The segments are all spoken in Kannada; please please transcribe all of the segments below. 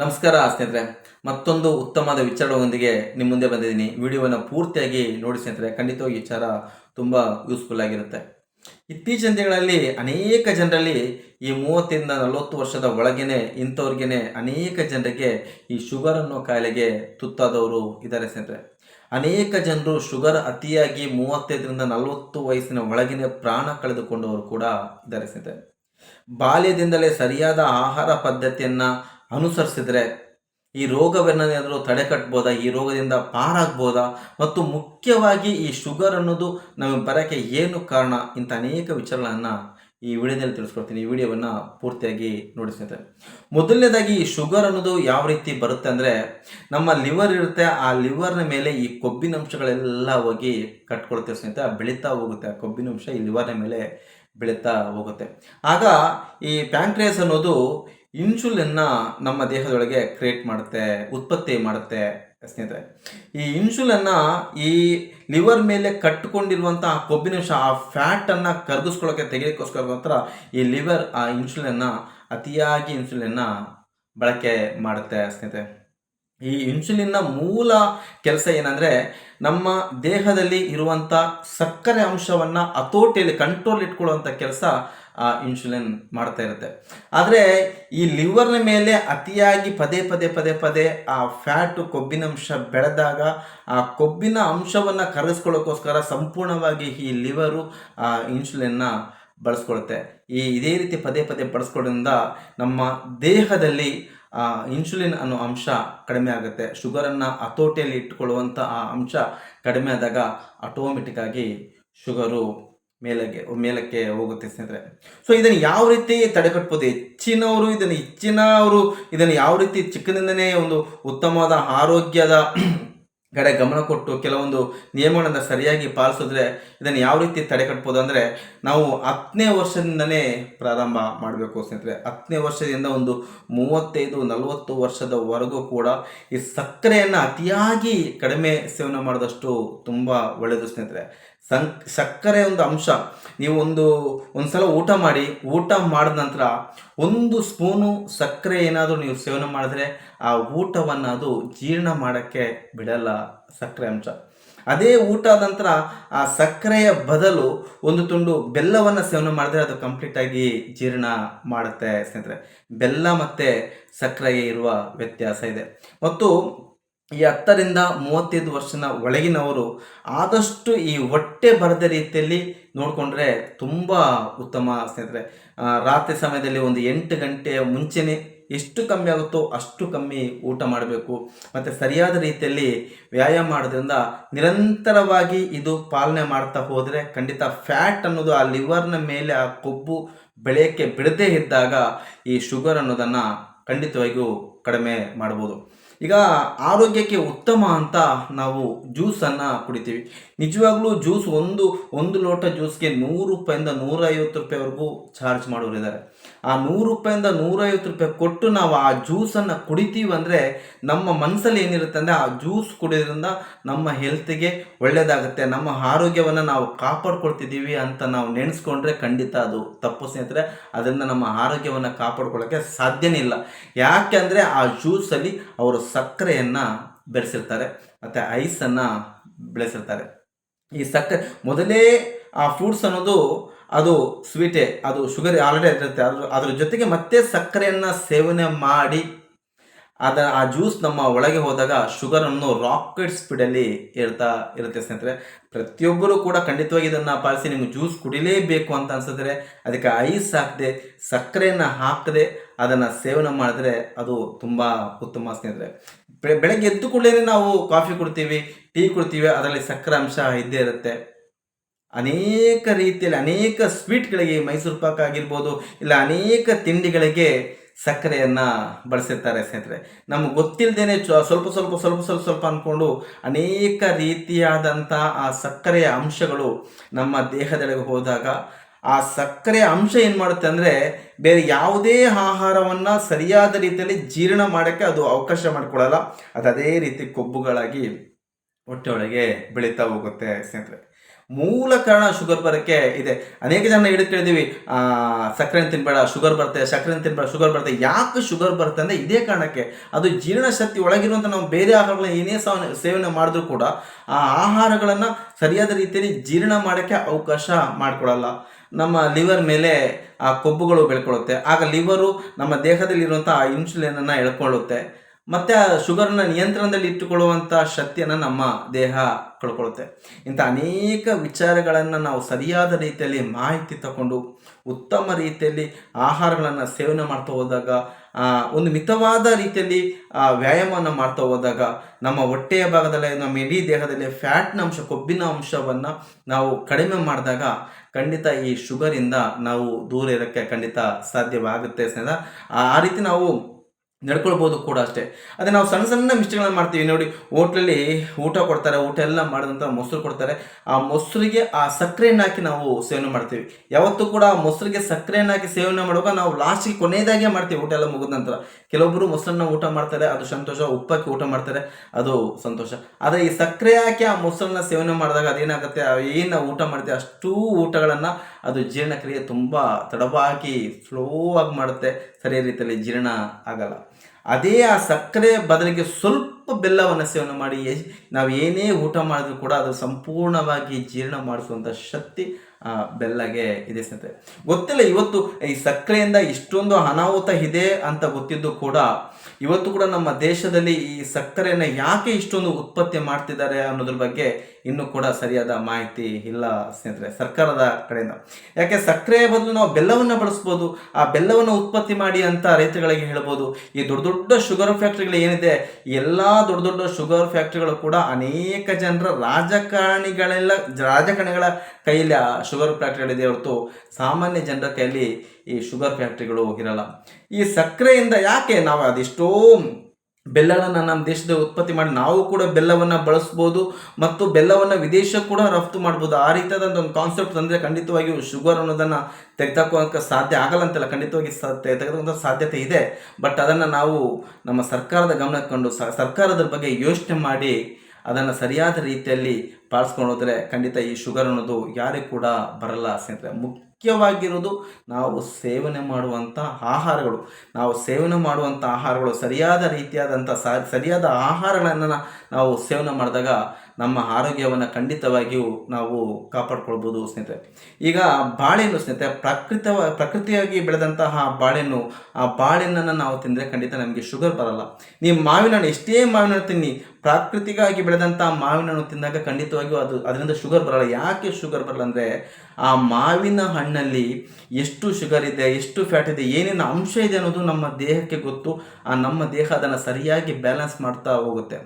ನಮಸ್ಕಾರ ಸ್ನೇಹಿತರೆ, ಮತ್ತೊಂದು ಉತ್ತಮವಾದ ವಿಚಾರದೊಂದಿಗೆ ನಿಮ್ಮ ಮುಂದೆ ಬಂದಿದ್ದೀನಿ. ವಿಡಿಯೋವನ್ನು ಪೂರ್ತಿಯಾಗಿ ನೋಡಿ ಸ್ನೇಹಿತರೆ, ಖಂಡಿತವಾಗಿ ವಿಚಾರ ತುಂಬ ಯೂಸ್ಫುಲ್ ಆಗಿರುತ್ತೆ. ಇತ್ತೀಚಿನ ದಿನಗಳಲ್ಲಿ ಅನೇಕ ಜನರಲ್ಲಿ ಈ ಮೂವತ್ತರಿಂದ ನಲವತ್ತು ವರ್ಷದ ಒಳಗೇನೆ, ಇಂಥವ್ರಿಗೇನೆ ಅನೇಕ ಜನರಿಗೆ ಈ ಶುಗರ್ ಅನ್ನೋ ಕಾಯಿಲೆಗೆ ತುತ್ತಾದವರು ಇದ್ದಾರೆ ಸ್ನೇಹಿತರೆ. ಅನೇಕ ಜನರು ಶುಗರ್ ಅತಿಯಾಗಿ ಮೂವತ್ತೈದರಿಂದ ನಲವತ್ತು ವಯಸ್ಸಿನ ಒಳಗಿನ ಪ್ರಾಣ ಕಳೆದುಕೊಂಡವರು ಕೂಡ ಇದ್ದಾರೆ ಸ್ನೇಹಿತರೆ. ಬಾಲ್ಯದಿಂದಲೇ ಸರಿಯಾದ ಆಹಾರ ಪದ್ಧತಿಯನ್ನು ಅನುಸರಿಸಿದರೆ ಈ ರೋಗವನ್ನೇನಾದರೂ ತಡೆಗಟ್ಬೋದಾ ಈ ರೋಗದಿಂದ ಪಾರಾಗ್ಬೋದಾ? ಮತ್ತು ಮುಖ್ಯವಾಗಿ ಈ ಶುಗರ್ ಅನ್ನೋದು ನಮಗೆ ಬರೋಕ್ಕೆ ಏನು ಕಾರಣ ಇಂಥ ಅನೇಕ ವಿಚಾರಗಳನ್ನು ಈ ವಿಡಿಯೋದಲ್ಲಿ ತಿಳಿಸ್ಕೊಡ್ತೀನಿ. ಈ ವಿಡಿಯೋವನ್ನು ಪೂರ್ತಿಯಾಗಿ ನೋಡಿ ಸ್ನೇಹಿತರೆ. ಮೊದಲನೇದಾಗಿ ಈ ಶುಗರ್ ಅನ್ನೋದು ಯಾವ ರೀತಿ ಬರುತ್ತೆ ಅಂದರೆ ನಮ್ಮ ಲಿವರ್ ಇರುತ್ತೆ, ಆ ಲಿವರ್ನ ಮೇಲೆ ಈ ಕೊಬ್ಬಿನಂಶಗಳೆಲ್ಲ ಹೋಗಿ ಕಟ್ಕೊಳ್ತೇವೆ ಸ್ನೇಹಿತರೆ. ಬೆಳೀತಾ ಹೋಗುತ್ತೆ. ಆ ಕೊಬ್ಬಿನ ಅಂಶ ಈ ಲಿವರ್ನ ಮೇಲೆ ಬೆಳೀತಾ ಹೋಗುತ್ತೆ. ಆಗ ಈ ಪ್ಯಾಂಕ್ರಿಯಾಸ್ ಅನ್ನೋದು ಇನ್ಸುಲಿನ್ನ ನಮ್ಮ ದೇಹದೊಳಗೆ ಕ್ರಿಯೇಟ್ ಮಾಡುತ್ತೆ, ಉತ್ಪತ್ತಿ ಮಾಡುತ್ತೆ ಸ್ನೇಹಿತರೆ. ಈ ಇನ್ಸುಲನ್ನ ಈ ಲಿವರ್ ಮೇಲೆ ಕಟ್ಟಿಕೊಂಡಿರುವಂಥ ಆ ಕೊಬ್ಬಿನಂಶ ಆ ಫ್ಯಾಟನ್ನು ಕರಗಿಸ್ಕೊಳ್ಳೋಕೆ ತೆಗೆಯೋಕ್ಕೋಸ್ಕರ ಈ ಲಿವರ್ ಆ ಇನ್ಸುಲಿನ್ನ ಅತಿಯಾಗಿ ಇನ್ಸುಲಿನ್ನ ಬಳಕೆ ಮಾಡುತ್ತೆ ಸ್ನೇಹಿತರೆ. ಈ ಇನ್ಸುಲಿನ್ನ ಮೂಲ ಕೆಲಸ ಏನಂದರೆ ನಮ್ಮ ದೇಹದಲ್ಲಿ ಇರುವಂಥ ಸಕ್ಕರೆ ಅಂಶವನ್ನು ಹತೋಟಿಯಲ್ಲಿ ಕಂಟ್ರೋಲ್ ಇಟ್ಕೊಳ್ಳುವಂಥ ಕೆಲಸ, ಆ ಇನ್ಸುಲಿನ್ ಮಾಡ್ತಾ ಇರುತ್ತೆ. ಆದರೆ ಈ ಲಿವರ್ನ ಮೇಲೆ ಅತಿಯಾಗಿ ಪದೇ ಪದೇ ಪದೇ ಪದೇ ಆ ಫ್ಯಾಟು ಕೊಬ್ಬಿನಂಶ ಬೆಳೆದಾಗ ಆ ಕೊಬ್ಬಿನ ಅಂಶವನ್ನು ಕರಗಿಸ್ಕೊಳ್ಳೋಕ್ಕೋಸ್ಕರ ಸಂಪೂರ್ಣವಾಗಿ ಈ ಲಿವರು ಆ ಇನ್ಸುಲಿನ್ನ ಬಳಸ್ಕೊಳುತ್ತೆ. ಈ, ಇದೇ ರೀತಿ ಪದೇ ಪದೇ ಬಳಸ್ಕೊಳ್ಳೋದ್ರಿಂದ ನಮ್ಮ ದೇಹದಲ್ಲಿ ಇನ್ಸುಲಿನ್ ಅನ್ನೋ ಅಂಶ ಕಡಿಮೆ ಆಗುತ್ತೆ. ಶುಗರನ್ನು ಹತೋಟಿಯಲ್ಲಿ ಇಟ್ಕೊಳ್ಳುವಂಥ ಆ ಅಂಶ ಕಡಿಮೆ ಆದಾಗ ಆಟೋಮೆಟಿಕ್ಕಾಗಿ ಶುಗರು ಮೇಲಕ್ಕೆ ಮೇಲಕ್ಕೆ ಹೋಗುತ್ತೆ ಸ್ನೇಹಿತರೆ. ಸೊ ಇದನ್ನು ಯಾವ ರೀತಿ ತಡೆಗಟ್ಬೋದು? ಹೆಚ್ಚಿನವರು ಇದನ್ನು ಹೆಚ್ಚಿನವರು ಇದನ್ನು ಯಾವ ರೀತಿ ಚಿಕ್ಕನಿಂದನೇ ಒಂದು ಉತ್ತಮವಾದ ಆರೋಗ್ಯದ ಕಡೆ ಗಮನ ಕೊಟ್ಟು ಕೆಲವೊಂದು ನಿಯಮಗಳನ್ನು ಸರಿಯಾಗಿ ಪಾಲಿಸಿದ್ರೆ ಇದನ್ನು ಯಾವ ರೀತಿ ತಡೆಗಟ್ಬೋದು ಅಂದರೆ ನಾವು ಹತ್ತನೇ ವರ್ಷದಿಂದನೇ ಪ್ರಾರಂಭ ಮಾಡಬೇಕು ಸ್ನೇಹಿತರೆ. ಹತ್ತನೇ ವರ್ಷದಿಂದ ಒಂದು ಮೂವತ್ತೈದು, ನಲವತ್ತು ವರ್ಷದವರೆಗೂ ಕೂಡ ಈ ಸಕ್ಕರೆಯನ್ನು ಅತಿಯಾಗಿ ಕಡಿಮೆ ಸೇವನೆ ಮಾಡಿದಷ್ಟು ತುಂಬ ಒಳ್ಳೆಯದು ಸ್ನೇಹಿತರೆ. ಸಂ, ಸಕ್ಕರೆ ಒಂದು ಅಂಶ. ನೀವು ಒಂದು, ಒಂದ್ಸಲ ಊಟ ಮಾಡಿ, ಊಟ ಮಾಡಿದ ನಂತರ ಒಂದು ಸ್ಪೂನು ಸಕ್ಕರೆ ಏನಾದರೂ ನೀವು ಸೇವನೆ ಮಾಡಿದ್ರೆ ಆ ಊಟವನ್ನು ಅದು ಜೀರ್ಣ ಮಾಡೋಕ್ಕೆ ಬಿಡಲ್ಲ ಸಕ್ಕರೆ ಅಂಶ. ಅದೇ ಊಟ ನಂತರ ಆ ಸಕ್ಕರೆಯ ಬದಲು ಒಂದು ತುಂಡು ಬೆಲ್ಲವನ್ನು ಸೇವನೆ ಮಾಡಿದ್ರೆ ಅದು ಕಂಪ್ಲೀಟಾಗಿ ಜೀರ್ಣ ಮಾಡುತ್ತೆ ಸ್ನೇಹಿತರೆ. ಬೆಲ್ಲ ಮತ್ತು ಸಕ್ಕರೆಗೆ ಇರುವ ವ್ಯತ್ಯಾಸ ಇದೆ. ಮತ್ತು ಈ ಹತ್ತರಿಂದ ಮೂವತ್ತೈದು ವರ್ಷದ ಒಳಗಿನವರು ಆದಷ್ಟು ಈ ಹೊಟ್ಟೆ ಬರದ ರೀತಿಯಲ್ಲಿ ನೋಡಿಕೊಂಡ್ರೆ ತುಂಬ ಉತ್ತಮ ಸ್ನೇಹಿತರೆ. ರಾತ್ರಿ ಸಮಯದಲ್ಲಿ ಒಂದು ಎಂಟು ಗಂಟೆಯ ಮುಂಚೆನೇ ಎಷ್ಟು ಕಮ್ಮಿ ಆಗುತ್ತೋ ಅಷ್ಟು ಕಮ್ಮಿ ಊಟ ಮಾಡಬೇಕು. ಮತ್ತು ಸರಿಯಾದ ರೀತಿಯಲ್ಲಿ ವ್ಯಾಯಾಮ ಮಾಡೋದ್ರಿಂದ ನಿರಂತರವಾಗಿ ಇದು ಪಾಲನೆ ಮಾಡ್ತಾ ಹೋದರೆ ಖಂಡಿತ ಫ್ಯಾಟ್ ಅನ್ನೋದು ಆ ಲಿವರ್ನ ಮೇಲೆ ಆ ಕೊಬ್ಬು ಬೆಳೆಯೋಕ್ಕೆ ಬಿಡದೇ ಇದ್ದಾಗ ಈ ಶುಗರ್ ಅನ್ನೋದನ್ನು ಖಂಡಿತವಾಗಿಯೂ ಕಡಿಮೆ ಮಾಡ್ಬೋದು. ಈಗ ಆರೋಗ್ಯಕ್ಕೆ ಉತ್ತಮ ಅಂತ ನಾವು ಜ್ಯೂಸನ್ನು ಕುಡಿತೀವಿ. ನಿಜವಾಗ್ಲೂ ಜ್ಯೂಸ್ ಒಂದು ಒಂದು ಲೋಟ ಜ್ಯೂಸ್ಗೆ ನೂರು ರೂಪಾಯಿಂದ ನೂರೈವತ್ತು ರೂಪಾಯಿವರೆಗೂ ಚಾರ್ಜ್ ಮಾಡೋರು ಇದ್ದಾರೆ ಆ ನೂರು ರೂಪಾಯಿಂದ ನೂರೈವತ್ತು ರೂಪಾಯಿ ಕೊಟ್ಟು ನಾವು ಆ ಜ್ಯೂಸನ್ನು ಕುಡಿತೀವಿ ಅಂದರೆ ನಮ್ಮ ಮನಸ್ಸಲ್ಲಿ ಏನಿರುತ್ತೆ ಅಂದರೆ ಆ ಜ್ಯೂಸ್ ಕುಡಿಯೋದ್ರಿಂದ ನಮ್ಮ ಹೆಲ್ತ್ಗೆ ಒಳ್ಳೆಯದಾಗುತ್ತೆ ನಮ್ಮ ಆರೋಗ್ಯವನ್ನು ನಾವು ಕಾಪಾಡ್ಕೊಳ್ತಿದ್ದೀವಿ ಅಂತ ನಾವು ನೆನೆಸ್ಕೊಂಡ್ರೆ ಖಂಡಿತ ಅದು ತಪ್ಪು ಸ್ನೇಹಿತರೆ. ಅದರಿಂದ ನಮ್ಮ ಆರೋಗ್ಯವನ್ನು ಕಾಪಾಡ್ಕೊಳ್ಳೋಕ್ಕೆ ಸಾಧ್ಯನೇ ಇಲ್ಲ. ಯಾಕೆಂದರೆ ಆ ಜ್ಯೂಸಲ್ಲಿ ಅವರು ಸಕ್ಕರೆಯನ್ನು ಬೆರೆಸಿರ್ತಾರೆ, ಮತ್ತು ಐಸನ್ನು ಬೆಳೆಸಿರ್ತಾರೆ. ಈ ಸಕ್ಕರೆ ಮೊದಲೇ ಆ ಫ್ರೂಟ್ಸ್ ಅನ್ನೋದು ಅದು ಸ್ವೀಟೇ ಅದು ಶುಗರ್ ಆಲ್ರೆಡಿ ಇರುತ್ತೆ ಅದ್ರ ಅದ್ರ ಜೊತೆಗೆ ಮತ್ತೆ ಸಕ್ಕರೆಯನ್ನು ಸೇವನೆ ಮಾಡಿ ಅದರ ಆ ಜ್ಯೂಸ್ ನಮ್ಮ ಒಳಗೆ ಹೋದಾಗ ಶುಗರನ್ನು ರಾಕೆಟ್ ಸ್ಪೀಡಲ್ಲಿ ಏರ್ತಾ ಇರುತ್ತೆ ಸ್ನೇಹಿತರೆ. ಪ್ರತಿಯೊಬ್ಬರು ಕೂಡ ಖಂಡಿತವಾಗಿ ಇದನ್ನು ಪಾಲಿಸಿ ನಿಮ್ಗೆ ಜ್ಯೂಸ್ ಕುಡಿಲೇಬೇಕು ಅಂತ ಅನ್ಸಿದ್ರೆ ಅದಕ್ಕೆ ಐಸ್ ಹಾಕದೆ, ಸಕ್ಕರೆಯನ್ನು ಹಾಕದೆ ಅದನ್ನು ಸೇವನೆ ಮಾಡಿದ್ರೆ ಅದು ತುಂಬ ಉತ್ತಮ ಸ್ನೇಹಿತರೆ. ಬೆಳಗ್ಗೆ ಎದ್ದು ಕೂಡಲೇ ನಾವು ಕಾಫಿ ಕುಡ್ತೀವಿ ಟೀ ಕುಡ್ತೀವಿ, ಅದರಲ್ಲಿ ಸಕ್ಕರೆ ಅಂಶ ಇದ್ದೇ ಇರುತ್ತೆ. ಅನೇಕ ರೀತಿಯಲ್ಲಿ ಅನೇಕ ಸ್ವೀಟ್ಗಳಿಗೆ ಮೈಸೂರು ಪಾಕ್ ಆಗಿರ್ಬೋದು, ಇಲ್ಲ ಅನೇಕ ತಿಂಡಿಗಳಿಗೆ ಸಕ್ಕರೆಯನ್ನು ಬಳಸಿರ್ತಾರೆ ಸ್ನೇಹಿತರೆ. ನಮ್ಗೆ ಗೊತ್ತಿಲ್ಲದೇ ಸ್ವಲ್ಪ ಸ್ವಲ್ಪ ಸ್ವಲ್ಪ ಸ್ವಲ್ಪ ಸ್ವಲ್ಪ ಅಂದ್ಕೊಂಡು ಅನೇಕ ರೀತಿಯಾದಂಥ ಆ ಸಕ್ಕರೆಯ ಅಂಶಗಳು ನಮ್ಮ ದೇಹದೊಳಗೆ ಹೋದಾಗ, ಆ ಸಕ್ಕರೆಯ ಅಂಶ ಏನು ಮಾಡುತ್ತೆ ಅಂದರೆ ಬೇರೆ ಯಾವುದೇ ಆಹಾರವನ್ನು ಸರಿಯಾದ ರೀತಿಯಲ್ಲಿ ಜೀರ್ಣ ಮಾಡೋಕ್ಕೆ ಅದು ಅವಕಾಶ ಮಾಡಿಕೊಡಲ್ಲ ಅದು ಅದೇ ರೀತಿ ಕೊಬ್ಬುಗಳಾಗಿ ಹೊಟ್ಟೆಯೊಳಗೆ ಬೆಳೀತಾ ಹೋಗುತ್ತೆ ಸ್ನೇಹಿತರೆ. ಮೂಲ ಕಾರಣ ಶುಗರ್ ಬರೋಕ್ಕೆ ಇದೆ. ಅನೇಕ ಜನ ಹಿಡಿದು ಕೇಳಿದೀವಿ ಸಕ್ಕರೆ ತಿನ್ಬೇಡ, ಶುಗರ್ ಬರುತ್ತೆ, ಸಕ್ಕರೆ ತಿನ್ಬೇಡ, ಶುಗರ್ ಬರುತ್ತೆ, ಯಾಕೆ ಶುಗರ್ ಬರುತ್ತೆ ಅಂದರೆ ಇದೇ ಕಾರಣಕ್ಕೆ. ಅದು ಜೀರ್ಣಶಕ್ತಿ ಒಳಗಿರುವಂಥ ನಾವು ಬೇರೆ ಆಹಾರಗಳನ್ನ ಏನೇ ಸಾವ- ಸೇವನೆ ಮಾಡಿದ್ರೂ ಕೂಡ, ಆ ಆಹಾರಗಳನ್ನು ಸರಿಯಾದ ರೀತಿಯಲ್ಲಿ ಜೀರ್ಣ ಮಾಡೋಕ್ಕೆ ಅವಕಾಶ ಮಾಡಿಕೊಡಲ್ಲ ನಮ್ಮ ಲಿವರ್ ಮೇಲೆ, ಆ ಕೊಬ್ಬುಗಳು ಬೆಳ್ಕೊಳ್ಳುತ್ತೆ ಆಗ ಲಿವರು ನಮ್ಮ ದೇಹದಲ್ಲಿರುವಂಥ ಆ ಇನ್ಸುಲಿನನ್ನು ಎಳ್ಕೊಳ್ಳುತ್ತೆ. ಮತ್ತು ಆ ಶುಗರ್ನ ನಿಯಂತ್ರಣದಲ್ಲಿ ಇಟ್ಟುಕೊಳ್ಳುವಂಥ ಶಕ್ತಿಯನ್ನು ನಮ್ಮ ದೇಹ ಕಳ್ಕೊಳ್ಳುತ್ತೆ ಇಂಥ ಅನೇಕ ವಿಚಾರಗಳನ್ನು ನಾವು ಸರಿಯಾದ ರೀತಿಯಲ್ಲಿ ಮಾಹಿತಿ ತಗೊಂಡು ಉತ್ತಮ ರೀತಿಯಲ್ಲಿ ಆಹಾರಗಳನ್ನು ಸೇವನೆ ಮಾಡ್ತಾ ಹೋದಾಗ ಒಂದು ಮಿತವಾದ ರೀತಿಯಲ್ಲಿ ವ್ಯಾಯಾಮವನ್ನು ಮಾಡ್ತಾ ಹೋದಾಗ, ನಮ್ಮ ಹೊಟ್ಟೆಯ ಭಾಗದಲ್ಲಿ, ನಮ್ಮ ಇಡೀ ದೇಹದಲ್ಲಿ ಫ್ಯಾಟ್ನ ಅಂಶ, ಕೊಬ್ಬಿನ ಅಂಶವನ್ನು ನಾವು ಕಡಿಮೆ ಮಾಡಿದಾಗ ಖಂಡಿತ ಈ ಶುಗರಿಂದ ನಾವು ದೂರ ಇರೋಕ್ಕೆ ಖಂಡಿತ ಸಾಧ್ಯವಾಗುತ್ತೆ ಸ್ನೇಹಿತ. ಆ ಆ ರೀತಿ ನಾವು ನಡ್ಕೊಳ್ಬೋದು ಕೂಡ ಅಷ್ಟೇ. ಅದೇ ನಾವು ಸಣ್ಣ ಸಣ್ಣ ಮಿಸ್ಟೇಕ್ಗಳನ್ನ ಮಾಡ್ತೀವಿ. ನೋಡಿ, ಹೋಟ್ಲಲ್ಲಿ ಊಟ ಕೊಡ್ತಾರೆ, ಊಟ ಎಲ್ಲ ಮಾಡಿದ ನಂತರ ಮೊಸರು ಕೊಡ್ತಾರೆ. ಆ ಮೊಸರಿಗೆ ಆ ಸಕ್ಕರೆಯನ್ನು ಹಾಕಿ ನಾವು ಸೇವನೆ ಮಾಡ್ತೀವಿ. ಯಾವತ್ತೂ ಕೂಡ ಆ ಮೊಸರಿಗೆ ಸಕ್ಕರೆಯನ್ನು ಹಾಕಿ ಸೇವನೆ ಮಾಡುವಾಗ ನಾವು ಲಾಸ್ಟಿಗೆ ಕೊನೆಯದಾಗೆ ಮಾಡ್ತೀವಿ ಊಟ ಎಲ್ಲ ಮುಗಿದ ನಂತರ. ಕೆಲವೊಬ್ಬರು ಮೊಸರನ್ನ ಊಟ ಮಾಡ್ತಾರೆ, ಅದು ಸಂತೋಷ, ಉಪ್ಪಕ್ಕೆ ಊಟ ಮಾಡ್ತಾರೆ, ಅದು ಸಂತೋಷ. ಆದರೆ ಈ ಸಕ್ಕರೆ ಹಾಕಿ ಆ ಮೊಸರನ್ನ ಸೇವನೆ ಮಾಡಿದಾಗ ಅದೇನಾಗುತ್ತೆ? ಏನು ಊಟ ಮಾಡ್ತೀವಿ? ಅಷ್ಟೂ ಊಟಗಳನ್ನು ಅದು ಜೀರ್ಣಕ್ರಿಯೆ ತುಂಬ ತಡವಾಗಿ ಸ್ಲೋ ಆಗಿ ಮಾಡುತ್ತೆ. ಸರಿಯಾದ ರೀತಿಯಲ್ಲಿ ಜೀರ್ಣ ಆಗಲ್ಲ. ಅದೇ ಆ ಸಕ್ಕರೆ ಬದಲಿಗೆ ಸ್ವಲ್ಪ ಬೆಲ್ಲವನ್ನು ಸೇವನೆ ಮಾಡಿ ನಾವು ಏನೇ ಊಟ ಮಾಡಿದ್ರು ಕೂಡ ಅದು ಸಂಪೂರ್ಣವಾಗಿ ಜೀರ್ಣ ಮಾಡಿಸುವಂಥ ಶಕ್ತಿ ಆ ಬೆಲ್ಲಗೆ ಇದೆ ಸ್ನೇಹಿತರೆ. ಗೊತ್ತಿಲ್ಲ, ಇವತ್ತು ಈ ಸಕ್ಕರೆಯಿಂದ ಇಷ್ಟೊಂದು ಅನಾಹುತ ಇದೆ ಅಂತ ಗೊತ್ತಿದ್ದು ಕೂಡ ಇವತ್ತು ಕೂಡ ನಮ್ಮ ದೇಶದಲ್ಲಿ ಈ ಸಕ್ಕರೆಯನ್ನು ಯಾಕೆ ಇಷ್ಟೊಂದು ಉತ್ಪತ್ತಿ ಮಾಡ್ತಿದ್ದಾರೆ ಅನ್ನೋದ್ರ ಬಗ್ಗೆ ಇನ್ನೂ ಕೂಡ ಸರಿಯಾದ ಮಾಹಿತಿ ಇಲ್ಲ ಸ್ನೇಹಿತರೆ, ಸರ್ಕಾರದ ಕಡೆಯಿಂದ. ಯಾಕೆ ಸಕ್ಕರೆಯ ಬದಲು ನಾವು ಬೆಲ್ಲವನ್ನು ಬಳಸ್ಬೋದು? ಆ ಬೆಲ್ಲವನ್ನು ಉತ್ಪತ್ತಿ ಮಾಡಿ ಅಂತ ರೈತಗಳಿಗೆ ಹೇಳ್ಬೋದು. ಈ ದೊಡ್ಡ ದೊಡ್ಡ ಶುಗರ್ ಫ್ಯಾಕ್ಟ್ರಿಗಳು ಏನಿದೆ ಎಲ್ಲ ದೊಡ್ಡ ದೊಡ್ಡ ಶುಗರ್ ಫ್ಯಾಕ್ಟ್ರಿಗಳು ಕೂಡ ಅನೇಕ ಜನರ ರಾಜಕಾರಣಿಗಳೆಲ್ಲ, ರಾಜಕಾರಣಿಗಳ ಕೈಯಲ್ಲಿ ಆ ಶುಗರ್ ಫ್ಯಾಕ್ಟ್ರಿಗಳಿದೆ ಹೊರತು ಸಾಮಾನ್ಯ ಜನರ ಕೈಯಲ್ಲಿ ಈ ಶುಗರ್ ಫ್ಯಾಕ್ಟ್ರಿಗಳು ಇರಲ್ಲ ಈ ಸಕ್ಕರೆಯಿಂದ ಯಾಕೆ ನಾವು ಅದೆಷ್ಟೋ ಬೆಲ್ಲಗಳನ್ನು ನಮ್ಮ ದೇಶದಲ್ಲಿ ಉತ್ಪತ್ತಿ ಮಾಡಿ ನಾವು ಕೂಡ ಬೆಲ್ಲವನ್ನು ಬಳಸ್ಬೋದು ಮತ್ತು ಬೆಲ್ಲವನ್ನು ವಿದೇಶ ಕೂಡ ರಫ್ತು ಮಾಡ್ಬೋದು. ಆ ರೀತಿಯಾದಂಥ ಒಂದು ಕಾನ್ಸೆಪ್ಟ್ ತಂದರೆ ಖಂಡಿತವಾಗಿಯೂ ಶುಗರ್ ಅನ್ನೋದನ್ನು ತೆಗೆದಾಕೋಕ್ಕೆ ಸಾಧ್ಯ ಆಗಲ್ಲ ಅಂತಲ್ಲ ಖಂಡಿತವಾಗಿ ತೆಗೆದಂಥ ಸಾಧ್ಯತೆ ಇದೆ. ಬಟ್ ಅದನ್ನು ನಾವು ನಮ್ಮ ಸರ್ಕಾರದ ಗಮನಕ್ಕೆ ಕೊಂಡು ಸರ್ಕಾರದ ಬಗ್ಗೆ ಯೋಚನೆ ಮಾಡಿ ಅದನ್ನು ಸರಿಯಾದ ರೀತಿಯಲ್ಲಿ ಪಾಲಿಸ್ಕೊಂಡು ಹೋದರೆ ಖಂಡಿತ ಈ ಶುಗರ್ ಅನ್ನೋದು ಯಾರಿಗೂ ಕೂಡ ಬರಲ್ಲ ಸ್ನೇಹಿತರೆ. ಮುಖ್ಯವಾಗಿರೋದು ನಾವು ಸೇವನೆ ಮಾಡುವಂಥ ಆಹಾರಗಳು. ನಾವು ಸೇವನೆ ಮಾಡುವಂಥ ಆಹಾರಗಳು ಸರಿಯಾದ ರೀತಿಯಾದಂಥ ಸರಿಯಾದ ಆಹಾರಗಳನ್ನು ನಾವು ಸೇವನೆ ಮಾಡಿದಾಗ ನಮ್ಮ ಆರೋಗ್ಯವನ್ನು ಖಂಡಿತವಾಗಿಯೂ ನಾವು ಕಾಪಾಡ್ಕೊಳ್ಬೋದು ಸ್ನೇಹಿತರೆ. ಈಗ ಬಾಳೆಹಣ್ಣು ಸ್ನೇಹಿತರೆ ಪ್ರಕೃತ ಪ್ರಕೃತಿಯಾಗಿ ಬೆಳೆದಂತಹ ಬಾಳೆಹಣ್ಣು, ಆ ಬಾಳೆಹಣ್ಣನ್ನು ನಾವು ತಿಂದರೆ ಖಂಡಿತ ನಮಗೆ ಶುಗರ್ ಬರಲ್ಲ. ನೀವು ಮಾವಿನ ಹಣ್ಣು ಎಷ್ಟೇ ಮಾವಿನ ಹಣ್ಣು ತಿನ್ನಿ ಪ್ರಾಕೃತಿಕವಾಗಿ ಬೆಳೆದಂಥ ಮಾವಿನ ಹಣ್ಣು ತಿಂದಾಗ ಖಂಡಿತವಾಗಿಯೂ ಅದು ಅದರಿಂದ ಶುಗರ್ ಬರಲ್ಲ. ಯಾಕೆ ಶುಗರ್ ಬರಲ್ಲ ಅಂದರೆ, ಆ ಮಾವಿನ ಹಣ್ಣಲ್ಲಿ ಎಷ್ಟು ಶುಗರ್ ಇದೆ, ಎಷ್ಟು ಫ್ಯಾಟ್ ಇದೆ, ಏನೇನು ಅಂಶ ಇದೆ ಅನ್ನೋದು ನಮ್ಮ ದೇಹಕ್ಕೆ ಗೊತ್ತು. ಆ ನಮ್ಮ ದೇಹ ಅದನ್ನು ಸರಿಯಾಗಿ ಬ್ಯಾಲೆನ್ಸ್ ಮಾಡ್ತಾ ಹೋಗುತ್ತೆ.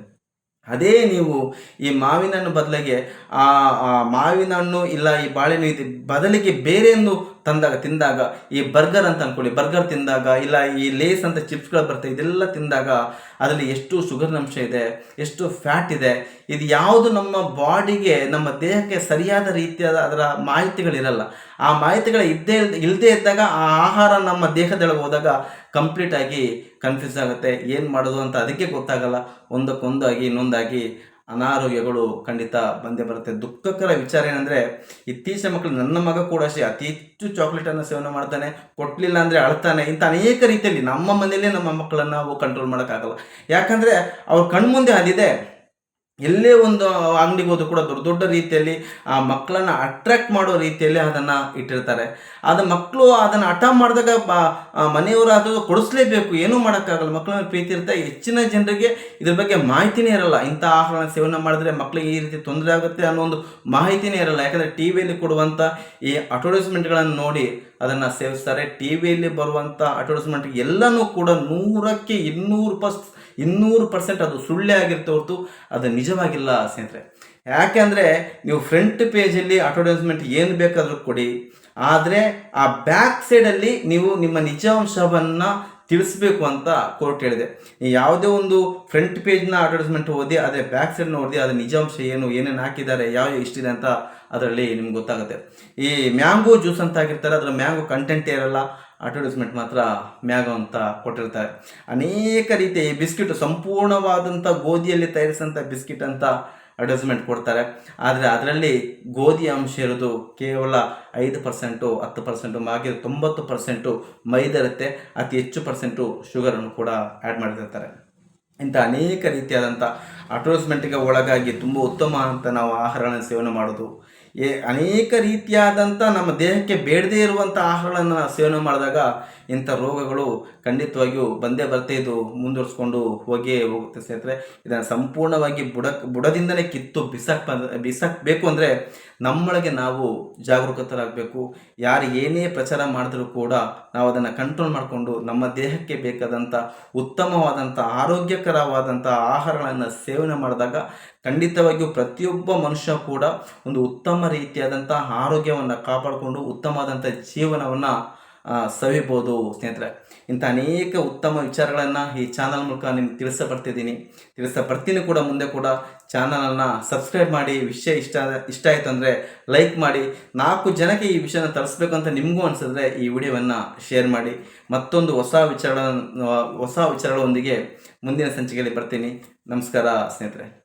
ಅದೇ ನೀವು ಈ ಮಾವಿನ ಹಣ್ಣು ಬದಲಿಗೆ ಆ ಮಾವಿನ ಹಣ್ಣು ಇಲ್ಲ ಈ ಬಾಳೆಹಣ್ಣು ಇದು ಬದಲಿಗೆ ಬೇರೆಯನ್ನು ತಂದಾಗ, ತಿಂದಾಗ, ಈ ಬರ್ಗರ್ ಅಂತ ಅನ್ಕೊಳ್ಳಿ. ಬರ್ಗರ್ ತಿಂದಾಗ, ಇಲ್ಲ ಈ ಲೇಸ್ ಅಂತ ಚಿಪ್ಸ್ಗಳು ಬರ್ತವೆ ಇದೆಲ್ಲ ತಿಂದಾಗ ಅದರಲ್ಲಿ ಎಷ್ಟು ಶುಗರ್ನಂಶ ಇದೆ, ಎಷ್ಟು ಫ್ಯಾಟ್ ಇದೆ, ಇದು ಯಾವುದು ನಮ್ಮ ಬಾಡಿಗೆ, ನಮ್ಮ ದೇಹಕ್ಕೆ ಸರಿಯಾದ ರೀತಿಯಾದ ಅದರ ಮಾಹಿತಿಗಳಿರಲ್ಲ. ಆ ಮಾಹಿತಿಗಳು ಇದ್ದೇ ಇಲ್ಲದೆ ಇದ್ದಾಗ ಆ ಆಹಾರ ನಮ್ಮ ದೇಹದೊಳಗೆ ಹೋದಾಗ ಕಂಪ್ಲೀಟ್ ಆಗಿ ಕನ್ಫ್ಯೂಸ್ ಆಗುತ್ತೆ. ಏನು ಮಾಡೋದು ಅಂತ ಅದಕ್ಕೆ ಗೊತ್ತಾಗಲ್ಲ. ಒಂದಕ್ಕೊಂದಾಗಿ, ಇನ್ನೊಂದಾಗಿ ಅನಾರೋಗ್ಯಗಳು ಖಂಡಿತ ಬಂದೇ ಬರುತ್ತೆ. ದುಃಖಕರ ವಿಚಾರ ಏನಂದರೆ, ಇತ್ತೀಚಿನ ಮಕ್ಕಳು ನನ್ನ ಮಗ ಕೂಡ ಅಷ್ಟೇ, ಅತಿ ಹೆಚ್ಚು ಚಾಕ್ಲೇಟನ್ನು ಸೇವನೆ ಮಾಡ್ತಾನೆ ಕೊಟ್ಟಲಿಲ್ಲ ಅಂದರೆ ಅಳ್ತಾನೆ ಇಂಥ ಅನೇಕ ರೀತಿಯಲ್ಲಿ ನಮ್ಮ ಮನೆಯಲ್ಲೇ ನಮ್ಮ ಮಕ್ಕಳನ್ನು ನಾವು ಕಂಟ್ರೋಲ್ ಮಾಡೋಕ್ಕಾಗಲ್ಲ. ಯಾಕಂದರೆ ಅವ್ರ ಕಣ್ಮುಂದೆ ಅದಿದೆ ಎಲ್ಲೇ ಒಂದು ಅಂಗಡಿಗೆ ಹೋದ್ರು ಕೂಡ ದೊಡ್ಡ ದೊಡ್ಡ ರೀತಿಯಲ್ಲಿ ಆ ಮಕ್ಕಳನ್ನು ಅಟ್ರಾಕ್ಟ್ ಮಾಡೋ ರೀತಿಯಲ್ಲಿ ಅದನ್ನು ಇಟ್ಟಿರ್ತಾರೆ. ಅದು ಮಕ್ಕಳು ಅದನ್ನು ಹಠ ಮಾಡಿದಾಗ ಮನೆಯವರು ಅದು ಕೊಡಿಸ್ಲೇಬೇಕು. ಏನೂ ಮಾಡೋಕ್ಕಾಗಲ್ಲ. ಮಕ್ಕಳ ಪ್ರೀತಿ ಇರ್ತಾ ಹೆಚ್ಚಿನ ಜನರಿಗೆ ಇದ್ರ ಬಗ್ಗೆ ಮಾಹಿತಿನೇ ಇರಲ್ಲ. ಇಂಥ ಆಹಾರನ ಸೇವನೆ ಮಾಡಿದ್ರೆ ಮಕ್ಕಳಿಗೆ ಈ ರೀತಿ ತೊಂದರೆ ಆಗುತ್ತೆ ಅನ್ನೋ ಒಂದು ಮಾಹಿತಿನೇ ಇರಲ್ಲ. ಯಾಕಂದರೆ ಟಿ ವಿಯಲ್ಲಿ ಕೊಡುವಂಥ ಈ ಅಡ್ವರ್ಟೈಸ್ಮೆಂಟ್ಗಳನ್ನು ನೋಡಿ ಅದನ್ನು ಸೇವಿಸ್ತಾರೆ. ಟಿ ವಿಯಲ್ಲಿ ಬರುವಂಥ ಅಡ್ವರ್ಟೈಸ್ಮೆಂಟ್ ಎಲ್ಲನೂ ಕೂಡ ನೂರಕ್ಕೆ ಇನ್ನೂರು ಪರ್ಸ್ ಇನ್ನೂರು ಪರ್ಸೆಂಟ್ ಅದು ಸುಳ್ಳೆ ಆಗಿರುತ್ತೆ ಹೊರತು ಅದು ನಿಜವಾಗಿಲ್ಲ ಸ್ನೇಹಿತರೆ. ಯಾಕೆಂದರೆ ನೀವು ಫ್ರಂಟ್ ಪೇಜಲ್ಲಿ ಅಡ್ವರ್ಟೈಸ್ಮೆಂಟ್ ಏನು ಬೇಕಾದರೂ ಕೊಡಿ. ಆದರೆ ಆ ಬ್ಯಾಕ್ ಸೈಡಲ್ಲಿ ನೀವು ನಿಮ್ಮ ನಿಜಾಂಶವನ್ನು ತಿಳಿಸ್ಬೇಕು ಅಂತ ಕೋರ್ಟ್ ಹೇಳಿದೆ. ಯಾವುದೇ ಒಂದು ಫ್ರಂಟ್ ಪೇಜ್ನ ಅಡ್ವರ್ಟೈಸ್ಮೆಂಟ್ ಓದಿ, ಅದೇ ಬ್ಯಾಕ್ ಸೈಡ್ನ ಓದಿ, ಅದರ ನಿಜಾಂಶ ಏನು, ಏನೇನು ಹಾಕಿದ್ದಾರೆ, ಯಾವ ಇಷ್ಟಿದೆ ಅಂತ ಅದರಲ್ಲಿ ನಿಮ್ಗೆ ಗೊತ್ತಾಗುತ್ತೆ. ಈ ಮ್ಯಾಂಗೋ ಜ್ಯೂಸ್ ಅಂತ ಆಗಿರ್ತಾರೆ, ಅದರ ಮ್ಯಾಂಗೋ ಕಂಟೆಂಟೇ ಇರಲ್ಲ. ಅಡ್ವರ್ಟೈಸ್ಮೆಂಟ್ ಮಾತ್ರ ಮ್ಯಾಗ ಅಂತ ಕೊಟ್ಟಿರ್ತಾರೆ. ಅನೇಕ ರೀತಿ ಬಿಸ್ಕಿಟ್ ಸಂಪೂರ್ಣವಾದಂಥ ಗೋಧಿಯಲ್ಲಿ ತಯಾರಿಸಿದಂಥ ಬಿಸ್ಕಿಟ್ ಅಂತ ಅಡ್ವರ್ಟೈಸ್ಮೆಂಟ್ ಕೊಡ್ತಾರೆ. ಆದರೆ ಅದರಲ್ಲಿ ಗೋಧಿ ಅಂಶ ಇರೋದು ಕೇವಲ ಐದು ಪರ್ಸೆಂಟು, ಹತ್ತು ಪರ್ಸೆಂಟು, ಹಾಗೆ ತೊಂಬತ್ತು ಪರ್ಸೆಂಟು ಮೈದಿರುತ್ತೆ ಅತಿ ಹೆಚ್ಚು ಪರ್ಸೆಂಟು ಶುಗರನ್ನು ಕೂಡ ಆ್ಯಡ್ ಮಾಡ್ತಿರ್ತಾರೆ. ಇಂಥ ಅನೇಕ ರೀತಿಯಾದಂಥ ಅಡ್ವರ್ಟೈಸ್ಮೆಂಟ್ಗೆ ಒಳಗಾಗಿ ತುಂಬ ಉತ್ತಮ ಅಂತ ನಾವು ಆಹಾರಗಳನ್ನು ಸೇವನೆ ಮಾಡೋದು. ಏ ಅನೇಕ ರೀತಿಯಾದಂಥ ನಮ್ಮ ದೇಹಕ್ಕೆ ಬೇಡದೇ ಇರುವಂಥ ಆಹಾರಗಳನ್ನು ಸೇವನೆ ಮಾಡಿದಾಗ ಇಂಥ ರೋಗಗಳು ಖಂಡಿತವಾಗಿಯೂ ಬಂದೇ ಬರ್ತಾ ಇದು ಮುಂದುವರಿಸ್ಕೊಂಡು ಹೋಗಿಯೇ ಹೋಗುತ್ತೆ ಸ್ನೇಹಿತರೆ. ಇದನ್ನು ಸಂಪೂರ್ಣವಾಗಿ ಬುಡ, ಬುಡದಿಂದಲೇ ಕಿತ್ತು ಬಿಸಾಕ್ ಬಿಸಾಕಬೇಕು ಅಂದರೆ ನಮ್ಮೊಳಗೆ ನಾವು ಜಾಗರೂಕತರಾಗಬೇಕು. ಯಾರು ಏನೇ ಪ್ರಚಾರ ಮಾಡಿದ್ರೂ ಕೂಡ ನಾವು ಅದನ್ನು ಕಂಟ್ರೋಲ್ ಮಾಡಿಕೊಂಡು ನಮ್ಮ ದೇಹಕ್ಕೆ ಬೇಕಾದಂಥ ಉತ್ತಮವಾದಂಥ ಆರೋಗ್ಯಕರವಾದಂಥ ಆಹಾರಗಳನ್ನು ಸೇವನೆ ಮಾಡಿದಾಗ ಖಂಡಿತವಾಗಿಯೂ ಪ್ರತಿಯೊಬ್ಬ ಮನುಷ್ಯ ಕೂಡ ಒಂದು ಉತ್ತಮ ರೀತಿಯಾದಂಥ ಆರೋಗ್ಯವನ್ನು ಕಾಪಾಡಿಕೊಂಡು ಉತ್ತಮವಾದಂಥ ಜೀವನವನ್ನು ಸವಿಬೋದು ಸ್ನೇಹಿತರೆ. ಇಂಥ ಅನೇಕ ಉತ್ತಮ ವಿಚಾರಗಳನ್ನು ಈ ಚಾನಲ್ ಮೂಲಕ ನಿಮ್ಗೆ ತಿಳಿಸಪಡ್ತಿದ್ದೀನಿ ತಿಳಿಸಪಡ್ತೀನಿ ಕೂಡ, ಮುಂದೆ ಕೂಡ ಚಾನಲನ್ನು ಸಬ್ಸ್ಕ್ರೈಬ್ ಮಾಡಿ, ವಿಷಯ ಇಷ್ಟ ಇಷ್ಟ ಆಯಿತು ಅಂದರೆ ಲೈಕ್ ಮಾಡಿ, ನಾಲ್ಕು ಜನಕ್ಕೆ ಈ ವಿಷಯನ ತರಿಸ್ಬೇಕು ಅಂತ ನಿಮಗೂ ಅನಿಸಿದ್ರೆ ಈ ವಿಡಿಯೋವನ್ನು ಶೇರ್ ಮಾಡಿ. ಮತ್ತೊಂದು ಹೊಸ ವಿಚಾರ ಹೊಸ ವಿಚಾರಗಳೊಂದಿಗೆ ಮುಂದಿನ ಸಂಚಿಕೆಯಲ್ಲಿ ಬರ್ತೀನಿ. ನಮಸ್ಕಾರ ಸ್ನೇಹಿತರೆ.